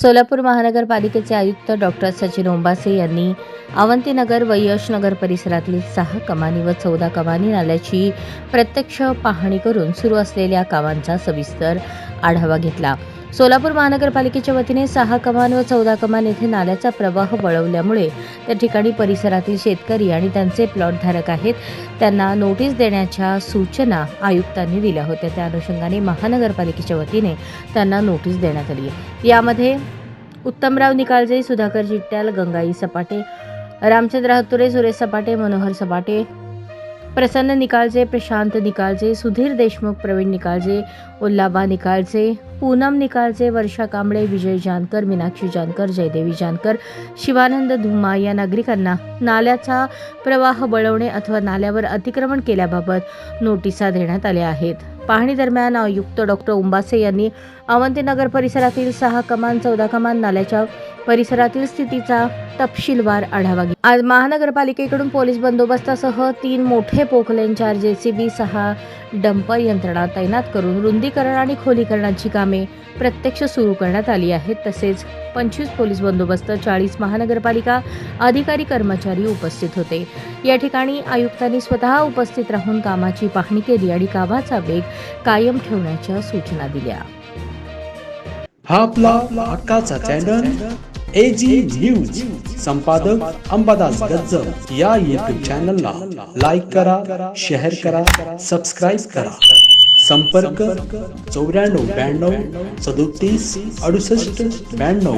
सोलापूर महानगरपालिकेचे आयुक्त डॉक्टर सचिन ओंबासे यांनी अवंतीनगर व यशनगर परिसरातील सहा कमानी व चौदा कमानी नाल्याची प्रत्यक्ष पाहणी करून सुरू असलेल्या कामांचा सविस्तर आढावा घेतला. सोलापूर महानगरपालिकेच्या वतीने सहा कमान व चौदा कमान येथे नाल्याचा प्रवाह वळवल्यामुळे त्या ठिकाणी परिसरातील शेतकरी आणि त्यांचे प्लॉटधारक आहेत. त्यांना नोटीस देण्याच्या सूचना आयुक्तांनी दिल्या होत्या. त्या अनुषंगाने महानगरपालिकेच्या वतीने त्यांना नोटीस देण्यात आली. यामध्ये उत्तमराव निकाळजे सुधाकर चिट्ट्याल गंगाई सपाटे रामचंद्र हत्तुरे सुरेश सपाटे मनोहर सपाटे प्रसन्न निकाळजे प्रशांत निकाळजे सुधीर देशमुख प्रवीण निकाळजे उल्लाबा निकाळजे पूनम निकाळजे वर्षा कांबळे विजय जानकर मीनाक्षी जानकर जयदेवी जानकर शिवानंद धुमा या नागरिकांना नाल्याचा प्रवाह बळवणे अथवा नाल्यावर अतिक्रमण केल्याबाबत नोटिसा देण्यात आल्या आहेत. पाहणी दरम्यान आयुक्त डॉक्टर उंबासे यांनी अवंतीनगर परिसरातील सहा कमान चौदा कमान नाल्याच्या परिसरातील स्थितीचा तपशीलवार आढावा घेतला. आज महानगरपालिकेकडून पोलीस बंदोबस्तासह तीन मोठे पोखलेन चार जेसीबी सहा डंपर यंत्रणा तैनात करून रुंदीकरण आणि खोलीकरणाची कामे प्रत्यक्ष सुरू करण्यात आली आहेत. तसेच पंचवीस पोलीस बंदोबस्त चाळीस महानगरपालिका अधिकारी कर्मचारी उपस्थित होते. या ठिकाणी आयुक्तांनी स्वतः उपस्थित राहून कामाची पाहणी केली आणि कामाचा वेग कायम ठेवण्याच्या सूचना दिल्या. हा आपला हक्काचा चॅनल एजी न्यूज संपादक अंबादास गज्जर या युट्यूब चॅनलला लाईक करा शेअर करा सबस्क्राईब करा. संपर्क चौऱ्याण्णव ब्याण्णव सदोतीस अडुसष्ट ब्याण्णव.